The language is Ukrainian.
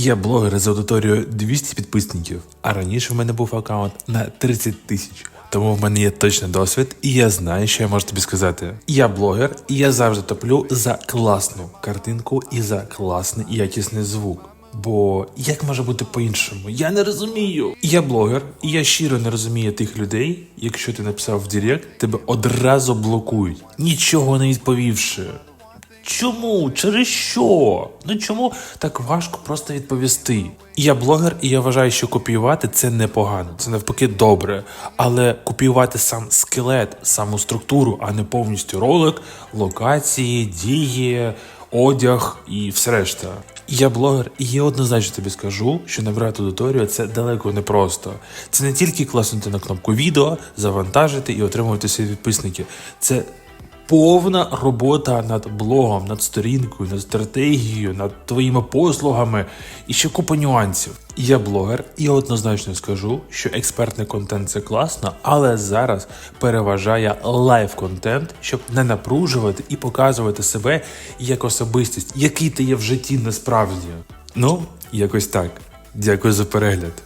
Я блогер з аудиторією 200 підписників, а раніше в мене був аккаунт на 30 тисяч. Тому в мене є точний досвід, і я знаю, що я можу тобі сказати. Я блогер, і я завжди топлю за класну картинку і за класний якісний звук. Бо як може бути по-іншому? Я не розумію. Я блогер, і я щиро не розумію тих людей, якщо ти написав в Директ, тебе одразу блокують, нічого не відповівши. Чому? Через що? Ну чому так важко просто відповісти? Я блогер, і я вважаю, що копіювати це непогано, це навпаки добре. Але копіювати сам скелет, саму структуру, а не повністю ролик, локації, дії, одяг і все решта. Я блогер, і я однозначно тобі скажу, що набирати аудиторію це далеко не просто. Це не тільки класнути на кнопку відео, завантажити і отримувати свої підписники. Це повна робота над блогом, над сторінкою, над стратегією, над твоїми послугами і ще купа нюансів. Я блогер, і однозначно скажу, що експертний контент це класно, але зараз переважає лайв контент, щоб не напружувати і показувати себе як особистість, який ти є в житті насправді. Ну, якось так. Дякую за перегляд.